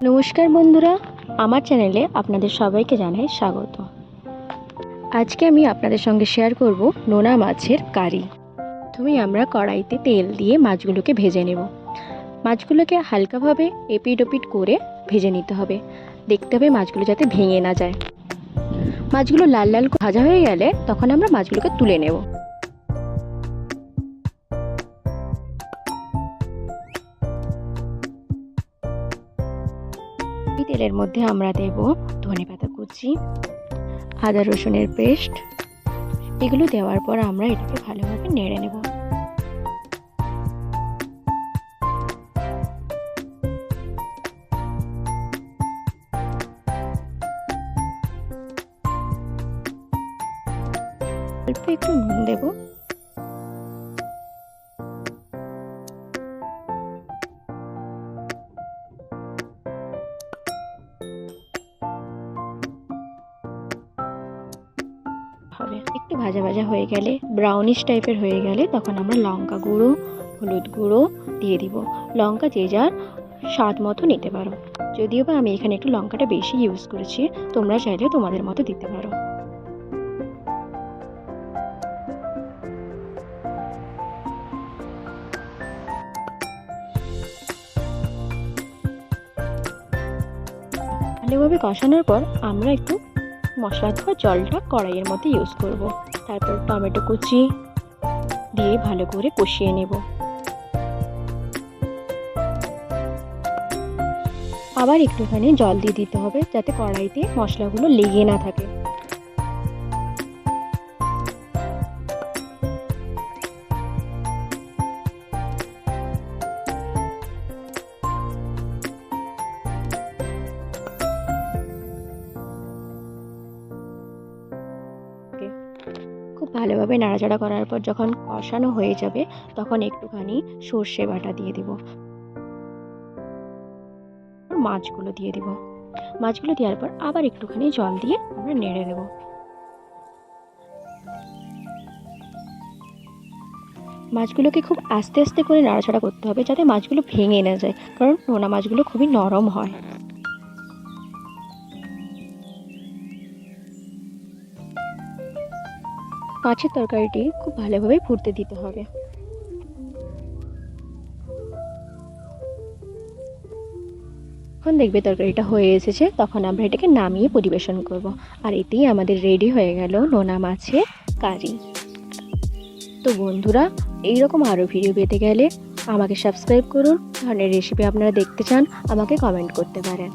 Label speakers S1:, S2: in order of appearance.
S1: নমস্কার বন্ধুরা, আমার চ্যানেলে আপনাদের সবাইকে জানাই স্বাগত। আজকে আমি আপনাদের সঙ্গে শেয়ার করব নোনা মাছের কারি। প্রথমে আমরা কড়াইতে তেল দিয়ে মাছগুলোকে ভেজে নেব। মাছগুলোকে হালকাভাবে এপিট ওপিট করে ভেজে নিতে হবে। দেখতে হবে মাছগুলো যাতে ভেঙে না যায়। মাছগুলো লাল লাল ভাজা হয়ে গেলে তখন আমরা মাছগুলোকে তুলে নেব। তেলের মধ্যে আমরা দেব ধনে পাতা কুচি, আদা রসুনের পেস্ট। এগুলো দেওয়ার পর আমরা এটাকে ভালোভাবে নেড়ে নেব। অল্প একটু নুন দেবো। হবে। একটু ভাজা ভাজা হয়ে গেলে ব্রাউনিশ টাইপের হয়ে গেলে তখন আমরা লঙ্কা গুঁড়ো, হলুদ গুঁড়ো দিয়ে দিব। লঙ্কা যে যার স্বাদ মতো নিতে পারো। যদিও বা আমি এখানে একটু লঙ্কাটা বেশি ইউজ করেছি, তোমরা চাইলে তোমাদের মতো দিতে পারো। ভালোভাবে কষানোর পর আমরা একটু মশলা ধোয়া জলটা কড়াইয়ের মধ্যে ইউজ করব। তারপর টমেটো কুচি দিয়ে ভালো করে কষিয়ে নেব আবার একটুখানি জল দিয়ে দিতে হবে যাতে কড়াইতে মশলাগুলো লেগে না থাকে খুব ভালোভাবে নাড়াচাড়া করার পর যখন কষানো হয়ে যাবে, তখন একটুখানি সর্ষে বাটা দিয়ে দেব। মাছগুলো দিয়ে দেব। মাছগুলো দেওয়ার পর আবার একটুখানি জল দিয়ে আমরা নেড়ে দেব। মাছগুলোকে খুব আস্তে আস্তে করে নাড়াচাড়া করতে হবে যাতে মাছগুলো ভেঙে না যায়, কারণ নোনা মাছগুলো খুবই নরম হয়। মাছের তরকারিটি খুব ভালোভাবে ফুটতে দিতে হবে। যখন দেখবে তরকারিটা হয়ে এসেছে, তখন আমরা এটাকে নামিয়ে পরিবেশন করব। আর এতেই আমাদের রেডি হয়ে গেল নোনা মাছের কারি। তো বন্ধুরা, এইরকম আরও ভিডিও পেতে গেলে আমাকে সাবস্ক্রাইব করুন। ধরনের রেসিপি আপনারা দেখতে চান, আমাকে কমেন্ট করতে পারেন।